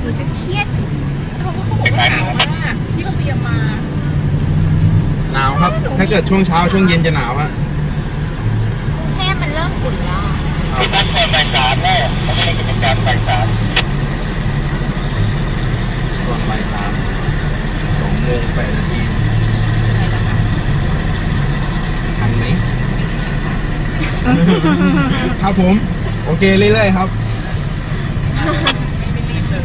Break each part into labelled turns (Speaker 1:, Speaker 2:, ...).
Speaker 1: หนูจะเครียด
Speaker 2: เขาก็เขาบอกว่าหนาวมากที่เราเตรียมมา
Speaker 3: หนาวครับ ถ้าเกิดช่วงเช้าช่วงเย็นจะหนาวฮะ
Speaker 1: กรุงเทพมันเริ่มฝุ่นแล้วอะ
Speaker 4: ตั้งแต่บ่ายสามแล้วเขาไม่ได้กิจกรรมบ่ายสาม
Speaker 3: ตอนบ่ายสามสองโมงแปดนาทีทันไหม ครับผม โอเคเรื่อยๆครับ
Speaker 2: ไม่รีบเลย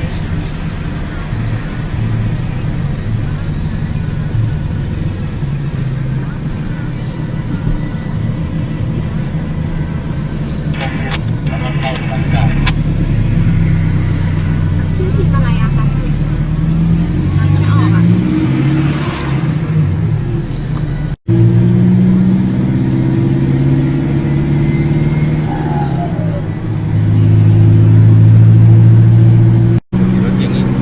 Speaker 1: ชื่อทีมอะไรอะคะไม่ออกอะ
Speaker 3: รถเก๋งอีก โ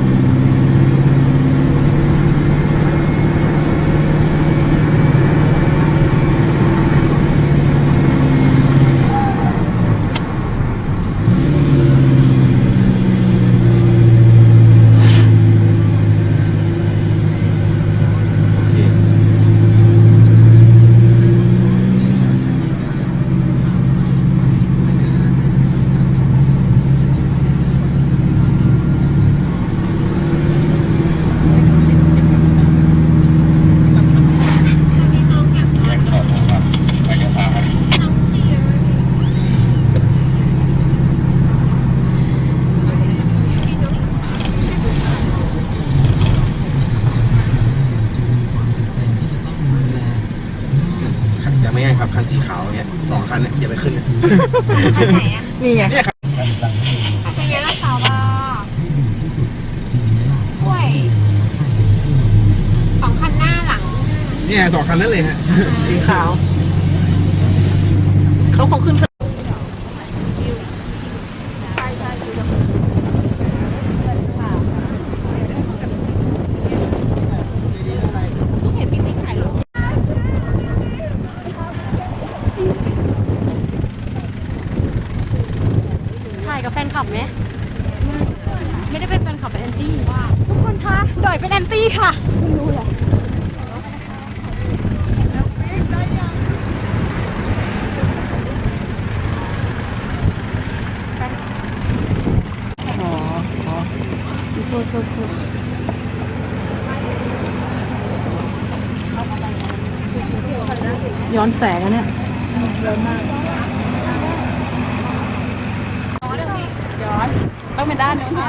Speaker 3: อเค จะไม่ง่ายครับคันสีขาวเนี่ยสองคันเนี่ยอย่าไปขึ้นเลย
Speaker 1: อันไหนอะ
Speaker 2: นี่ไง
Speaker 3: เนี่ยครับ
Speaker 1: อาเซเวียร์สาวาถ้วยสองคันหน้าหลัง
Speaker 3: เนี่ยสองคันนั้นเลยฮะ
Speaker 2: สีขาว เขาคงขึ้น
Speaker 5: ถ่ายกับแฟนคลับไหมไม่ได้เป็นแฟนคลับเป็นแอนตี้ว่าทุกคนคะดอยเป็นแอนตี้ค่ะไม่รู้เหรอ
Speaker 2: อ๋ออ๋อ โทษโทษโทษย้อนแสงอะเนี่ยย้อนมากย้อนต้องเป็นด้านนี้ค่ะ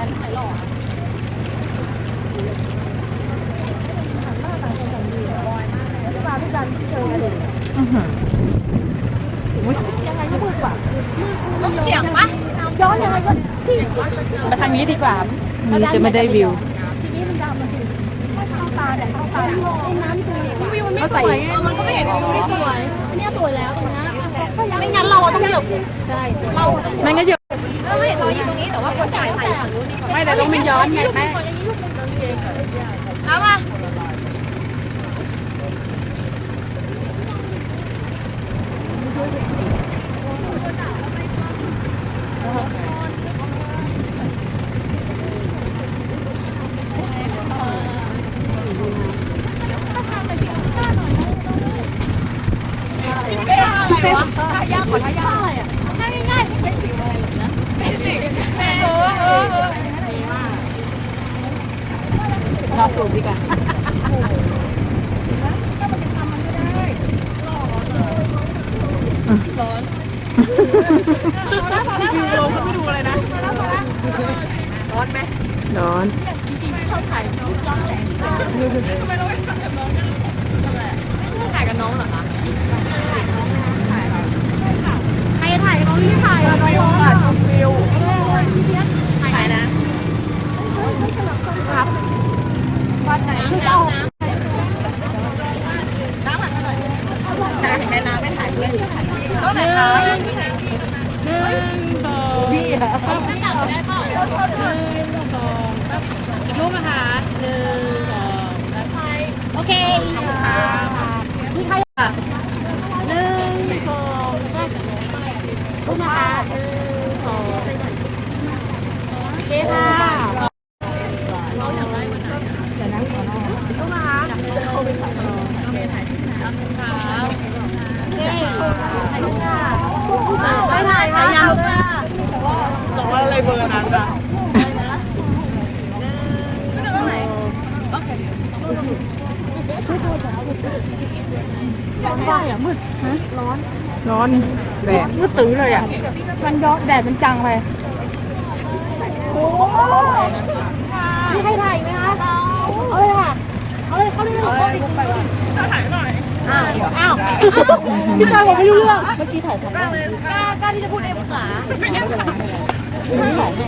Speaker 2: อื้อหืออุ๊ย
Speaker 1: ต้องเฉียงปะ
Speaker 5: ย้อนยังไงก็ที่
Speaker 2: มาทางนี้ดีกว่า มันจะไม่ได้วิว
Speaker 5: ทีนี้มันดำมาสิเข้าตาแต่เข้าตาไอ้น้ำตัววิวมันไม่
Speaker 2: เขา
Speaker 5: ส
Speaker 2: ใส่
Speaker 5: วยไงมันก็ไม่เห็นวิวที่สวยอันเนี้ยสวยแล้วตรงเนี้ยไม่งั้นเราอะต้องเหยียบใช่เรา
Speaker 2: ไม่งั้นเดี๋ยว
Speaker 1: เออไม่เราอยู่ตรงนี้แต่ว่าคนถ่ายถ่ายอยู่ฝั่งนู้นนี่
Speaker 2: ไม่แต่ต้องเป็นย้อนไงแม่
Speaker 1: เอามา
Speaker 5: อะไรวะท่ายากกว่าท่ายากอะไรอะท่าง่ายๆเป็นสิ่งอะไรนะเป็นสิ่งแม่เออเออเออ
Speaker 2: รอสูตรดีกว่าวิวลงไม่ดูอะไรนะ ร้อนไหมร้อน
Speaker 5: ถ่ายกับน้องเหรอคะใครถ่ายกับน้องที่ถ่ายอะน้องอะชมวิวถ่ายนะครับวัดไหนที่เรา
Speaker 2: น้ำแม่น้ำไม่ถ่ายด้วย
Speaker 5: ต้นไหนคะหนึ่งสอง
Speaker 2: พี่อะหนึ่งสอง
Speaker 5: รูปนะคะหนึ่งสองโอเคค่ะนี่ใครอะหนึ่งสองรูปนะคะหนึ่งสองโอเคค่ะ
Speaker 6: ร้อนแดด
Speaker 2: มืด ตื้อเลยอะ มันย้อนแดดมันจังไปมีใครถ่ายไหมคะเอาเลยค่ะเอาเลยเข้าเลยเข้าเลยอ้าวอ้าวพี่จอยบอกไม่รู้เรื่อง เมื่อกี้ถ่ายทันกล้ากล้าที่จะพูดเองภาษาไม่ได้ค่ะไม่ถ่ายให้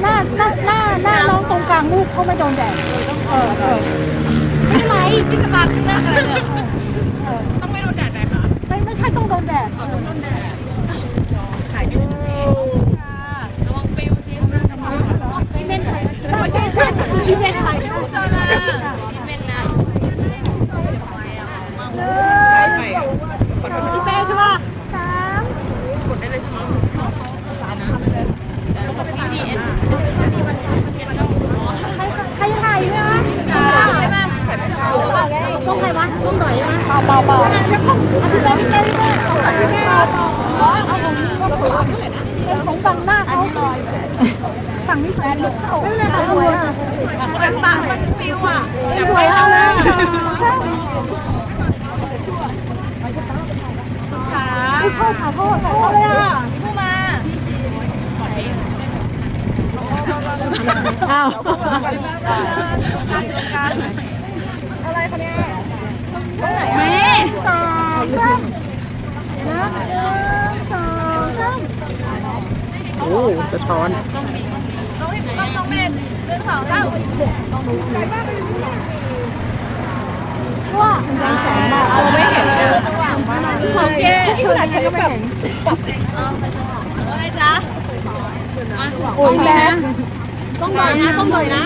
Speaker 2: หน้าหน้าหน้าหน้าน้องตรงกลางรูปเขาไม่โดนแดดเออเออไม่ไรพี่จะมาข้างหน้าเนี่ยต้องไม่โดนแดดไหนคะไม่ไม่ใช่ต้องโดนแดดต้องโดนแดดถ่ายรูประวังปิวชิมชิเมนไทยไม่ใช่ใช่ชิเมนไทยจอนะชิเมนนะพี่เป้ใช่ป่ะสามกดได้เลยใช่ไหม ใครถ่ายนะจ้าใช่ไหมต้องใครวะต้องหน่อยใช่ไหมเบาเบาเบาเอาพี่เป้พี่เป้พี่เป้เอาหน่อยเบาเบาเอาของนี้เป็นของบังหน้าเขาฝั่งนี้สวยไม่เป็นไรค่ะสวยอะเป็นปากมันฟิวอะสวยเอาเลยขอโทษขอโทษขอโทษเลยอะ พูดมาอ้าวแม่สองสามนะสองสาม
Speaker 6: โอ้สะท้อน
Speaker 2: ว่ายังแสงมากเราไม่เห็นเลยของแกชุดอะไรฉันก็ไม่เห็นอะไรจ๊ะโอ้ยแรง ต้องหน่อยนะต้องหน่อยนะ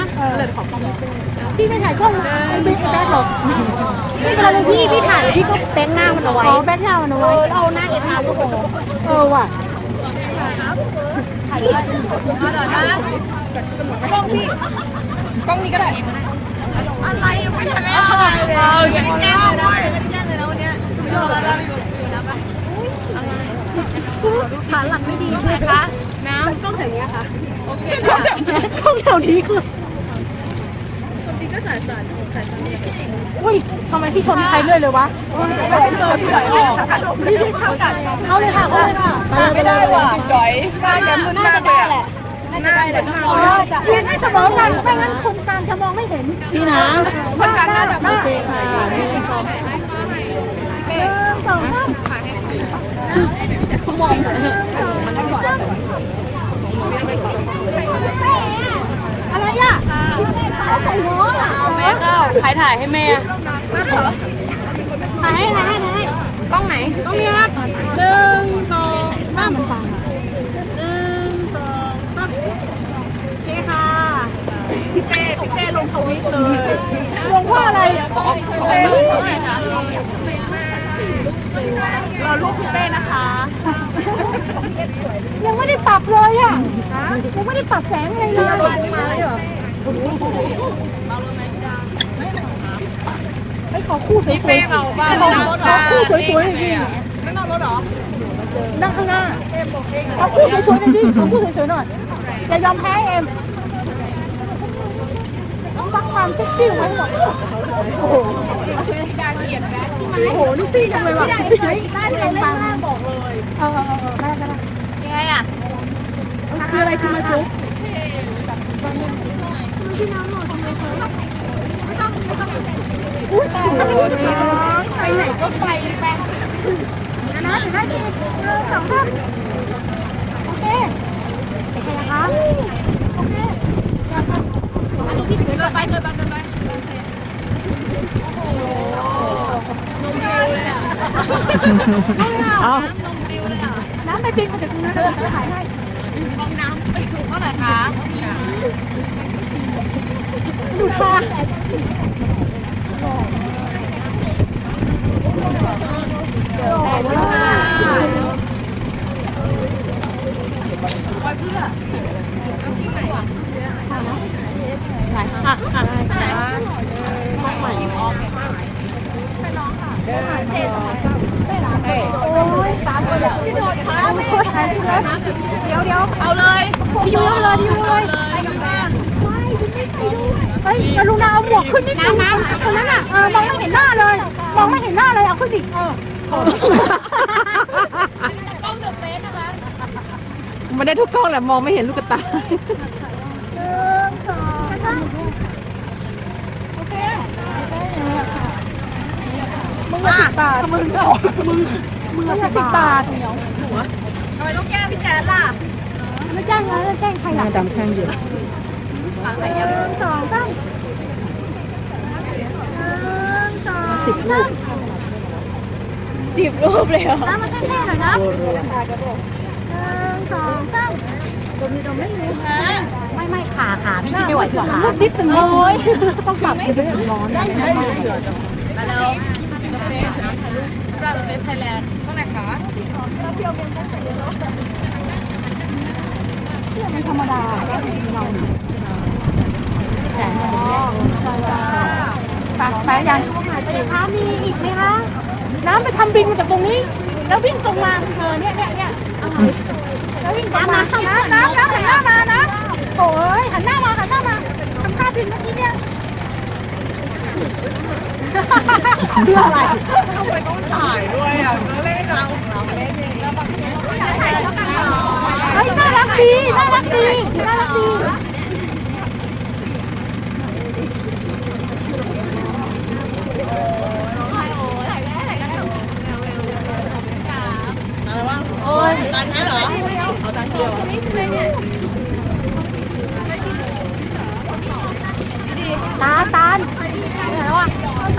Speaker 2: พี่ไม่ถ่ายกล้องไม่ดูแบ็คหรอกไม่เป็นไรเลยพี่พี่ถ่ายพี่ก็แบ็คหน้ามันเอาไว้แบ็คหน้ามันเอาไว้เอาหน้าเอ็มอาร์ลูกโป่งเออว่ะ
Speaker 1: เอาอย่างนี้แก้เลยนะ
Speaker 2: ขาหลังไม่ดีเลยคะ น้ำกล้องแถวนี้ค่ะ โอเคกล้องแถวนี้คือคนนี้ก็สายสายสายอุ้ยทำไมพี่ชนใครเรื่อยเลยวะไม่ได้เจอที่ไหนออกเขาเลยค่ะเขาเลยค่ะ
Speaker 6: ไม่ได้ว่ะดอยกล้ากันขึ้นหน้าเลยอะ
Speaker 2: น่าจะได้แหละเรียนให้เสมอกันไม่งั้นคนกลางจะมองไม่เห็น
Speaker 6: พี่นะ
Speaker 2: คนกลางหน้าแบบหน้าหนึ่งสองสามอ อะไรอะเขาใส่หัวอะ
Speaker 1: แม่ก็ใครถ่ายให้แม่
Speaker 2: ถ่ายให้ถ่ายให้ถ่ายให้
Speaker 1: กล้องไหน
Speaker 2: ต้องมีครับหนึ่งสองสามหนึ่งสองสามโอเคค่ะพี่เต้พี่เต้ลงทวิตเลยลงว่าอะไรเราลูกพี่เต้นะคะ ยังไม่ได้ปรับเลยอะยังไม่ได้ปรับแสงอะไรเลยมาเลยเหรอไอ้ขอคู่สวยๆ
Speaker 6: เป้เมาบ้าง
Speaker 2: ขอ
Speaker 6: นะ
Speaker 2: ขอคู่สวยๆหน่อยดิ
Speaker 6: ไม่เมารถหรอ
Speaker 2: นั่งข้างหน้าเอาคู่สวยๆหน่อยดิเอาคู่สวยๆหน่อยอย่ายอมแพ้เอ็มต้องฟัง ความเซ็กซี่ไว้หมดโอ้โหการเกียดแบชใช่ไหมโอ้โหนี่ซี่จังเลยว่ะซี่ได้เลยปังบอกเลยเออเออเออได้ได้ได้
Speaker 1: ยังไงอะ
Speaker 2: คืออะไรคือมาซุปอุ้ยตายแล้วไปไหนก็ไปแปงนะถึงได้ทีหนึ่งสองสามโอเคโอเคนะคะโอเค
Speaker 1: เกินไปเกินไปเกินไป
Speaker 6: เอา
Speaker 2: น้ำไปปิงมาจากตรงนั้นเลยถ่ายให้
Speaker 1: เท่าไหร่คะ
Speaker 2: ดูตาอ่
Speaker 5: หลายห้างห้างห้าใหม่
Speaker 1: ไปน้องค่ะ
Speaker 2: เจ็ดได้รโอ้ย
Speaker 7: ตามไปแล้โดดค่ะ
Speaker 2: ไม่ใช่เดี๋ยวเดี๋ยวเอาเลยพี่ยูเลยพี่ยูเลยไปกับแม่
Speaker 6: ไม่
Speaker 7: ไม่ไปด้วย
Speaker 2: เฮ้ยลุงดาวหมวกขึ้นนิดนึงคนนั้นอะมองไม่เห็นหน้าเลยมองไม่เห็นหน้าเลยเอาขึ้นดิเออ
Speaker 6: ต้องเดือดเฟสนะคะมันได้ทุกกล้องแหละมองไม่เห็นลูกตา
Speaker 2: มึงละสิบบาทมึงก็มึงมึงละสิบบาท
Speaker 6: ทำไมต้องแก้พี่แจ๊ดล่ะ
Speaker 2: ไม่แจ้งนะแล้วแจ้งใครล่ะ
Speaker 3: ดำข้งอยู่
Speaker 2: หนึ่งสองสามหนึ่งสองสิบรูป
Speaker 1: สิบรูปเลยเหรอ
Speaker 2: น้ำมาแค่ๆหน่อยนะหนึ่งสองสามไม่ไม่ขาขาพี่กินไม่ไหวขานิดนึงเลยต้องปรับไปด้วยร้อนได้ไหม
Speaker 6: มาแล้ว ราจะเฟสไทยแลนด์เท่าไหร่คะ
Speaker 2: ไม่ธรรมดาเราแขนใช่ใช่ปากแปะยังคะมีอีกไหมคะ น้ำไปทำบินมาจากตรงนี้ แล้ววิ่งตรงมาเออเนี่ยเนี่ยเนี่ยแล้ววิ่งตรงมาน้ำน้ำน้ำหันหน้ามานะโอ้ยหันหน้ามาหันหน้ามาทำท่าบินเมื่อกี้เนี่ย เพื่ออะไร
Speaker 6: ถ่ายด้วยอะเล่นเราเราเล่นเองแล้วบางทีก็ถ่ายแล้วกันเหรอ
Speaker 2: เฮ้ยน่ารักดีน่ารักดีน่ารักดี
Speaker 1: โอ้ยตันแค่เหรอเอาตันเดียว ตรงนี้คืออะไรเนี่ย
Speaker 2: ตาลตาลไหนแล้วอะ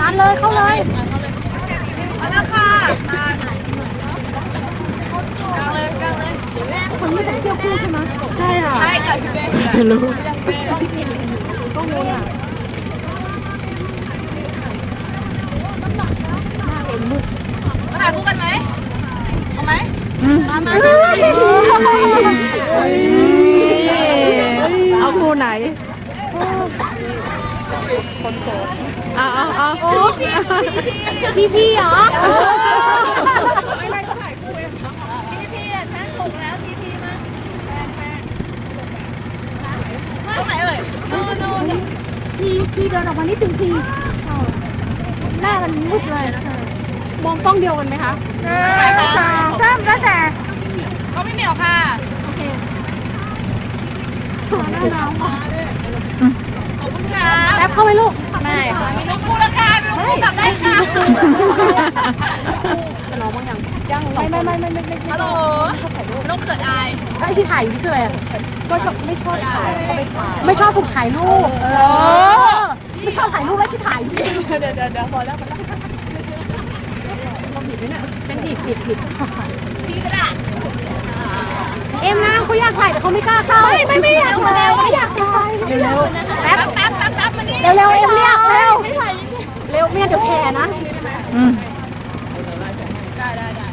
Speaker 2: ตาลเลยเข้าเลย
Speaker 6: มาแล้วค่ะตาลกลางเลยกลางเลย
Speaker 2: คนนี้ใส่เสื้อคู่ใช่ไหมใช่ค่ะ
Speaker 6: ใช่ค่ะพี่เบน
Speaker 3: จะรู้
Speaker 2: ต้องรู้อะ
Speaker 6: มาถ่ายคู่กันไหมเอาไหมมามาเอาคู่ไหน เอาเอาเอา
Speaker 2: โอ้พี่พี่เหรอ
Speaker 6: ไม่ไม่เขาถ่ายคู่เอง
Speaker 1: ทีพีอะแท้ถูกแล้วทีพีมา
Speaker 6: ตรงไหนเอ่ย
Speaker 1: โนโน
Speaker 2: ทีทีเดินออกมานิดนึงทีหน้ามันมุดเลยมองกล้องเดียวกันไหมคะสองสามแล้วแต่
Speaker 6: เขาไม่เหนียวค่ะ
Speaker 2: หน้าน้อง
Speaker 6: ข อบคุณครับ
Speaker 2: แป๊บเข้าไปลูก
Speaker 6: ไม่ค่ะมีลูกคู่แล้วค่ะมีลูกคู่กลับได้ค่ะ
Speaker 2: ไม่ไม่ไม่ไม่ไม่ไม่
Speaker 6: ฮัลโหลไม่ต้องเกิดอาย
Speaker 2: ไอ้ที่ถ่ายอยู่นี่คืออะไรก็ชอบไม่ชอบถ่ายไม่ชอบถูกถ่ายรูปเออไม่ชอบถ่ายรูปแล้วที่ถ่ายอยู่
Speaker 6: เดี๋ยวเดี๋ยวเดี๋ยวพอแล้วพอแล้ว
Speaker 2: เป็นผิดผิดผิด
Speaker 6: พี่ก็ได้
Speaker 2: เอ็มนะเขาอยากถ่ายแต่เขาไม่กล้าเข้าไม่ไม่ไม่อยากถ่ายไม่อยากถ่ายเร็วแป๊บ
Speaker 6: แป๊บแป๊บแป๊บมานี่
Speaker 2: เร็วเร็วเอ็มเรียกเร็วเร็วไม่งั้นเดี๋ยวแชร์นะ
Speaker 6: ได้ได้ได้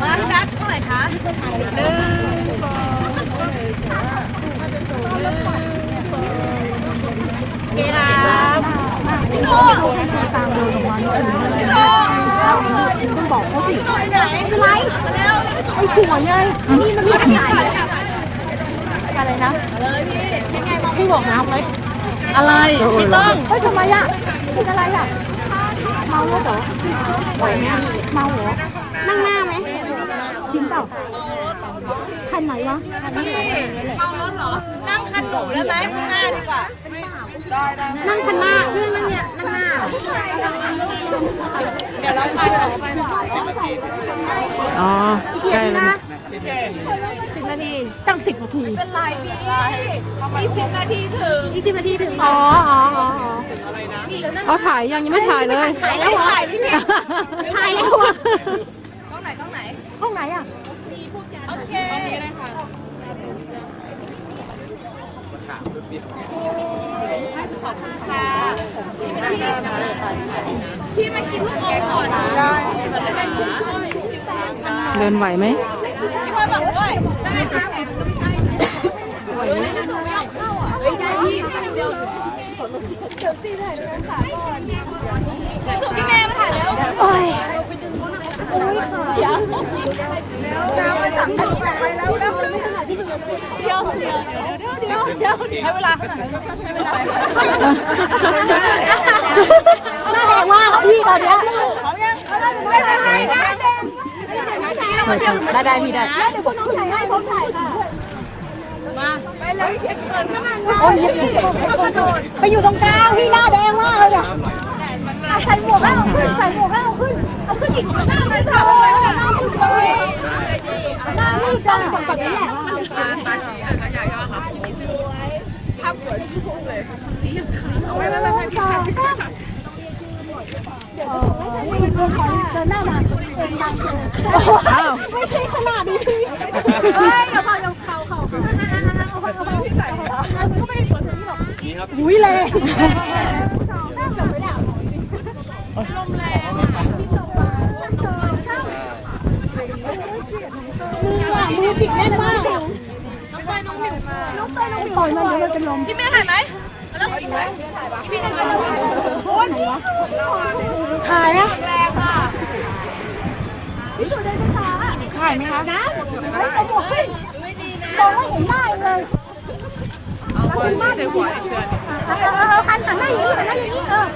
Speaker 6: มาพี่แป๊บเท่าไหร่คะหนึ่ง
Speaker 2: เกรับ
Speaker 6: พี่โซ
Speaker 2: ตามเดินออกมานี่ถึง
Speaker 6: พี่โซ
Speaker 2: ต้องบอกเขาสิ
Speaker 6: อยู่ไหน
Speaker 2: เป็นไร
Speaker 6: มาเร็วพี่โซ
Speaker 2: ไอ้สวยไงนี่มันไม่ถ่ายอะไรนะ
Speaker 6: เลยพี่ยังไงมอง
Speaker 2: พี่บอกน้ำไหมอะไรพี่ต้องเฮ้ยทำไมอะเป็นอะไรอะเมาแล้วเหรอเมาเหรอนั่งหน้าไหมจริงเปล่าคันไหนวะ
Speaker 6: พี่เมารถเหรอ นั่งคันหนูได้ไหมข้างหน้าดีกว่าได้ได้
Speaker 2: นั่งคันหน้าเรื่องนั่งเนี่ยนั่งหน้า
Speaker 6: เดี๋ยวเราไปเราไป
Speaker 3: อ๋อ
Speaker 2: อีกกี่นาทีนะสิบนาที ตั้งสิบนาที
Speaker 6: เป็นไรพี่ยี่สิบนาทีถึง
Speaker 2: ยี่สิบนาทีถึง อ๋ออ๋ออ๋อ
Speaker 6: เอาถ่ายยังยังไม่ถ่ายเลย
Speaker 2: ถ่ายแล้วเหรอ
Speaker 6: ถ่ายพี่เมย์
Speaker 2: ถ่ายแล้วอะ
Speaker 6: กล้องไหนกล้องไหน
Speaker 2: ห้องไหนอะ
Speaker 6: โอเคได้ค่ะ ขอบคุณค่ะพี่มากินพี่มากินลูกอมก่อนได้
Speaker 3: เดินไหวไหม
Speaker 6: พี่พลอยบอกด้วยได้ค่ะเฮ้ยได้พี่เดี๋ยวเดี๋ยวพี่ถ่ายด้วยค่ะเดี๋ยวส่งพี่เมย์มาถ่ายแล้ว
Speaker 2: โอ้ย ให้เวลาขนาดนั้น
Speaker 6: หน้าแดงมากพี่ตอนเนี้ย
Speaker 2: ไม่เป็นไรนะแดง
Speaker 6: ได้ได้พี่ได้
Speaker 2: เดี๋ยวพวกน้องถ่ายให้พร้อมถ่ายค่ะ
Speaker 6: มาไปเลยเกินขนาด
Speaker 2: โอ้ยก็กระโดดไปอยู่ตรงกลางพี่หน้าแดงมากเลยเนี่ยใส่หมวกแล้เวขึ้นใส่หมวกแล้วขึ้นเอาขึ้นอีกหน้าเลยค่ะหน้าขึ้น ไม่ใช่ขนาดนี้เฮ้ยอย่าพาเราเขาเขาเขาเขาพี่ใส่ก็ไม่ได้สวนที่หรอกอุ้ยเลย
Speaker 6: ลมแรง อะ
Speaker 2: มือจิกแน่นมาก
Speaker 6: น้องเตยน้องหมิวมา
Speaker 2: ปล่อยมันเดี๋ยวเราจะลม
Speaker 6: พี่แม่ถ่ายไหมแล้วพี่ถ่ายพี่ถ่าย
Speaker 2: ถ่ายนะ
Speaker 6: แรงค่ะ
Speaker 2: ถ่ายไหมคะนะเฮ้ยเอาหมวกขึ้นมองไม่เห็นหน้เลยเอาไว้ใส่หัวเสื้อเออหันหันหน้าอย่างนี้หันหน้าอย่างนี้เออ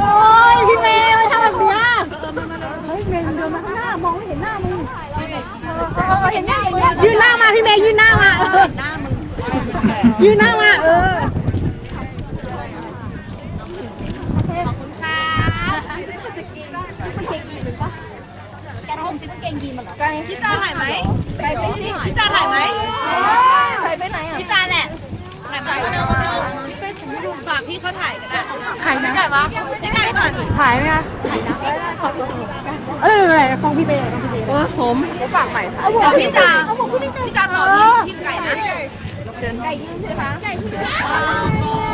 Speaker 2: โอ้ยพี่เมย์มาทำแบบนี้เฮ้ยเมย์เดินมาข้างหน้ามองไม่เห็นหน้ามึง
Speaker 6: เห็นหน้ามือ
Speaker 2: ยืนหน้ามาพี่เมย์ยืนหน้ามาเออ ยืนหน้ามาเออ
Speaker 6: พี่จาถ่ายไหมไปไปสิพี่จาถ่ายไหม
Speaker 2: ใส่ไปไหนอะ
Speaker 6: พี่จาแหละ ถ่ายมาเร็วเร็วฝากพี่เขาถ่ายกันนะ
Speaker 2: ถ่ายไหม
Speaker 6: ถ่ายวะพี่ถ่ายก่อน
Speaker 2: ถ่ายไหมคะเอออะไรของพี่เมย์ของพี่เมย์เออผมฝากใหม่เอาหมวก
Speaker 6: เอาพี่จา
Speaker 2: เอที่
Speaker 6: ที่ไกลนะา
Speaker 2: หมวกพี่นิดนึง
Speaker 6: พี่จาต่อพี่พี่ไก่นะ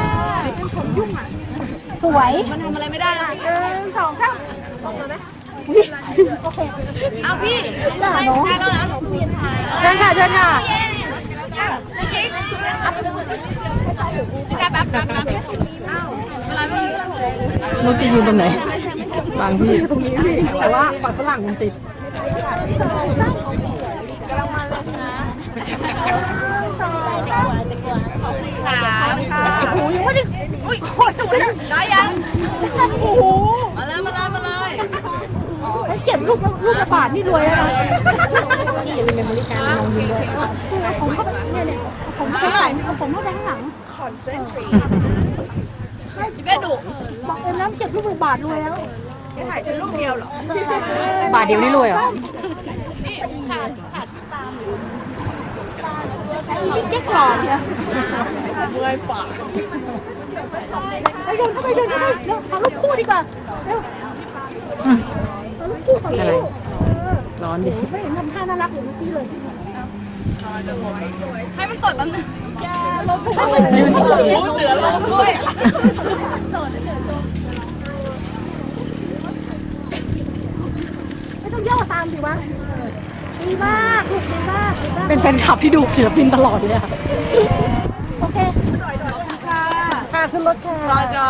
Speaker 2: สวย
Speaker 6: มันทำอะไรไม่ได้แล้ว
Speaker 2: หนึ่งสองสามโอเค
Speaker 6: เอาพี่
Speaker 2: ด่าเนาะ
Speaker 6: ถ่ายแล้วนะ
Speaker 2: เชิญค่ะเชิญค่ะ
Speaker 6: พี่จาแป๊บแป๊บแป๊บเวลาไม่
Speaker 2: มุกจะยืนตรงไหน บางที่ตรงนี้พี่แต่ว่าฝั่งฝรั่งมันติด
Speaker 6: สาม
Speaker 2: โอ้โหยังไม่ได้อุ้ยโคตรจุกเลย
Speaker 6: ได้ยัง
Speaker 2: โอ้โห
Speaker 6: มาเลยมาเลยมาเลย
Speaker 2: เก็บลูกลูกกระบาดนี่รวยแล้วนะนี่อย่าลืมเมมโมรี่การ์ดลองดูด้วยผมก็เนี่ยเนี่ยผมใช้ไหนผมเข้าไปข้างหลัง
Speaker 6: พี่แม่ดุ
Speaker 2: บอกเอ็มแล้วเก็บลูกกระบาดรวยแล้ว
Speaker 6: ถ่ายฉันรูปเดียวเหรอบา
Speaker 2: ทเดียวนี่รวยเหรอ
Speaker 6: นี่ ขาดขาด
Speaker 2: เจ๊กหล่อเชียวเมื่อยปากไปเดินเข้าไปเดินเข้าไปเร็วเอาลูกคู่ดีกว่าเร็วเอาลูกคู่ของลูก
Speaker 5: ร้อนดิ
Speaker 2: ไม่เห็นทำท่าน่ารักเหมือนเมื่อกี้เลย
Speaker 6: ให้มันตดแป๊บนึง
Speaker 2: ยืน
Speaker 6: โอ้โหเหลือลมด้วย
Speaker 2: ไม่ต้องย่อตามสิวะ ดีมากถูกดีมากดีมาก
Speaker 5: เป็นแฟนคลับที่ดูศิลปินตลอดเลยอะ
Speaker 2: โอเค
Speaker 6: ค่ะ
Speaker 2: ค่ะขึ้นรถค่ะ
Speaker 6: รอจ้า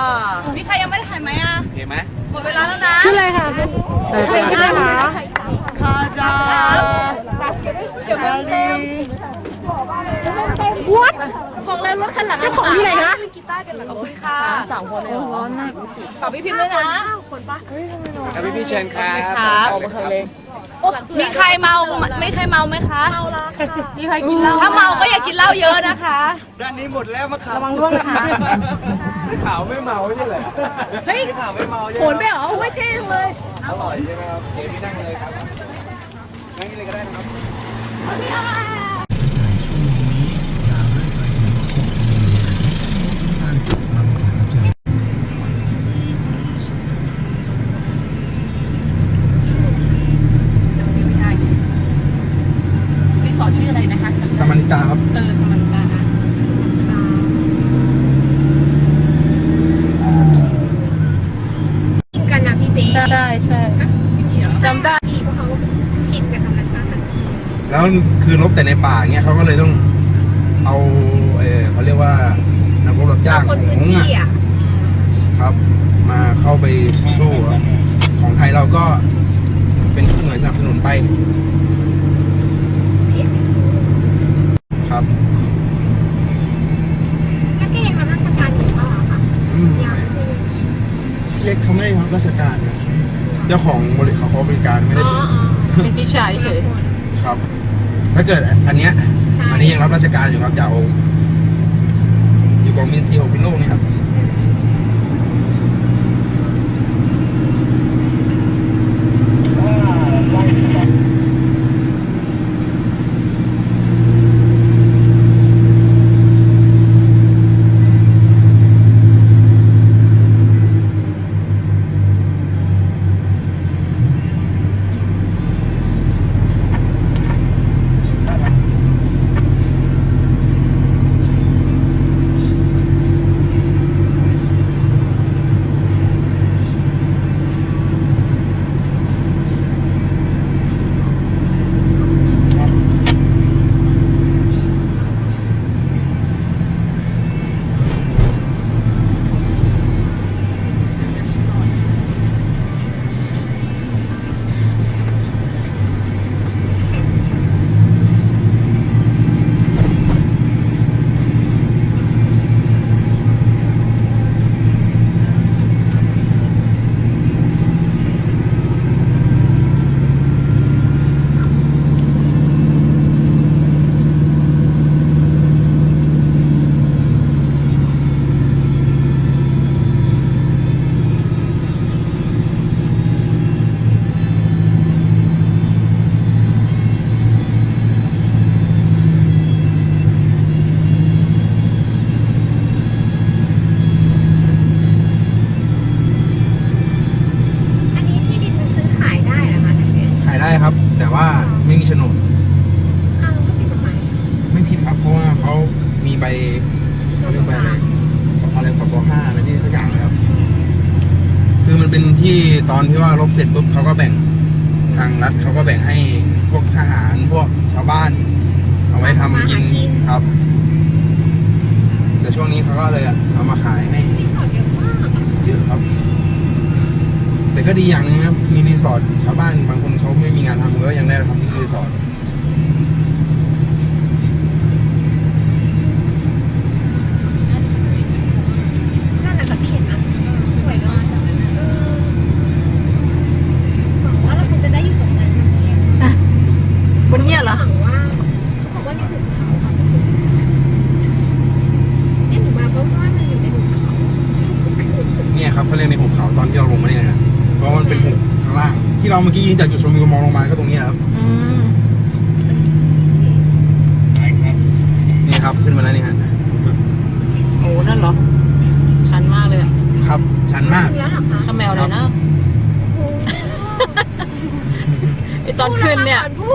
Speaker 6: มีใครยังไม่ได้ถ่ายไหมอะ
Speaker 3: เห็นไหม
Speaker 6: หมดเวลาแล้วนะ
Speaker 5: ขึ้นเลยค่ะเออเป็น
Speaker 2: ขึ้นเลยค่ะ
Speaker 6: ค่ะจ้าเดี๋ยวมันเต็ม
Speaker 2: เต็มวัด
Speaker 6: บอกเลยรถคันหลัง
Speaker 2: เจ้าของที่ไหนนะ
Speaker 6: กีตาร์กันขอบคุณค่ะ
Speaker 5: สามคนเลยเหรอร้อนมาก
Speaker 6: ฝากพี่พิมพ์ด้วยนะ
Speaker 3: ครับพี่พี่เชิญครับ
Speaker 6: ครับ
Speaker 5: ออกมาทะเล
Speaker 6: มีใครเมาไม่ใครเมาไหมคะ
Speaker 5: มีใครกินเหล้า
Speaker 6: ถ้าเมาก็อย่ากินเหล้าเยอะนะคะ
Speaker 3: ด้านนี้หมดแล้วมะขาม
Speaker 5: ระวังร่วงนะคะ
Speaker 3: ขาวไม่เมาใช่เหรอ
Speaker 6: เฮ้ย
Speaker 3: ขาวไม่เมาใช่
Speaker 6: โหนไปเหรอโอ้ยเท่เลย
Speaker 3: อร่อยใช่ไหมครับเจ๊พี่นั่งเลยครับนั่งนี่เลยก็ได้นะครับ
Speaker 6: ชื่อไม่ได้รีสอร์ทชื่ออะไรนะคะ
Speaker 3: สมานิตาครับ
Speaker 6: เออสมันตากันนะพี่เต้
Speaker 5: ใช่ใช่
Speaker 6: จำได้พี่เพราะเขาชินกับธรรมชาติทันที
Speaker 3: แล้วคือลบแต่ในป่าเงี้ยเขาก็เลยต้องเอาเออเขาเรียกว่านักรบรับจ้าง
Speaker 6: คน
Speaker 3: ข
Speaker 6: พื้
Speaker 3: อนง
Speaker 6: ที่อะ
Speaker 3: ขครับ มาเข้าไปสู้ครับของไทยเราก็เป็นหน่วยสนับสนุนไปครับ
Speaker 1: แล้วแกยังรับราชการอยู่เปล่าอะคะ
Speaker 3: อืม
Speaker 1: ยังใช่ไหม
Speaker 3: เล็กเขาไม่ได้รับราชการนะเจ้าของบริษัทเขาบริการไม่ได้
Speaker 1: อ๋อ
Speaker 3: เป็น
Speaker 1: อ๋อ
Speaker 5: เป็นพี่ชายเฉย
Speaker 3: ครับ ถ้าเกิดอันเนี้ยอันนี้ยังรับราชการอยู่ครับจะเอาอยู่กองมินซีของพิโลกนี่ครับ ต
Speaker 1: อ
Speaker 3: นที่ว่าลบเสร็จปุ๊บเขาก็แบ่งทางรัฐเขาก็แบ่งให้พวกทหารพวกชาวบ้าน เอาไว้ทำกินครับ แต่ช่วงนี้เขาก็เลยเอามาขายให้
Speaker 1: รีสอร์ทเยอะมาก
Speaker 3: เยอะครับ แต่ก็ดีอย่างหนึงนะครับมีรีสอร์ทชาวบ้านบางคนเขาไม่มีงานทำก็ยังได้ทำที่รีสอร์ท
Speaker 1: เนี่ยครั
Speaker 5: บเขา
Speaker 1: เรีย
Speaker 3: กในหุบเขาตอนที่เราลงมาเนี่ยนะเพราะว่ามันเป็นหุบข้างล่าง ที่เราเมื่อกี้ยืนจากจุดชมวิวมองลงมาก็ตรงเนี้ยครับ
Speaker 5: อืม
Speaker 3: นี่ครับขึ้นมาแล้วนี่ฮะ
Speaker 5: โอ้นั่นเหรอ ชันมากเลยอะ
Speaker 3: ครับชันมาก
Speaker 1: ถึงแล้วเหรอคะ
Speaker 5: ข้าแมวเลยนะ
Speaker 1: โอ้
Speaker 5: ไอตอนขึ้นเนี่ย
Speaker 1: ผู้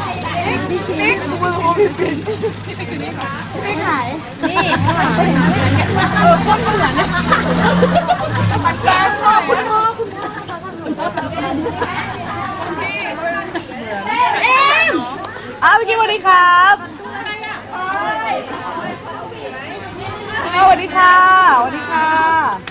Speaker 5: นี่มื
Speaker 3: อ
Speaker 5: โอ
Speaker 8: พิ
Speaker 6: ม
Speaker 9: พ์
Speaker 6: นี่ขาย
Speaker 5: นี่ข้างหลังเออก็เหมือนนะ
Speaker 6: แกงพ่อคุณพ่ออ้าวพี่กิ๊ฟสวัสดีครับสวัสดีค่ะสวัสดีค่ะ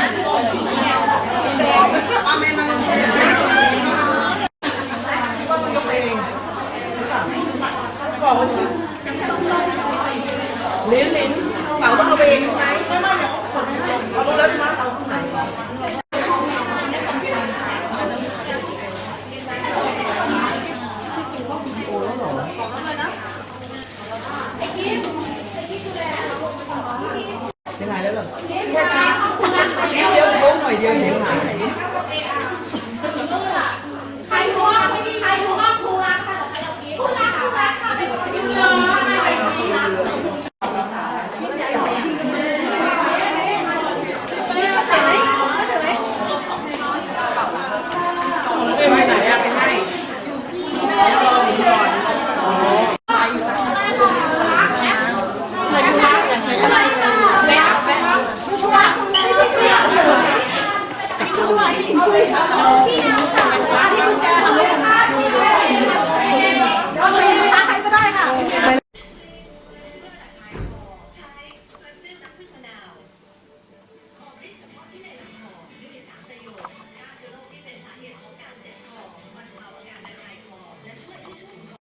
Speaker 8: Gracias.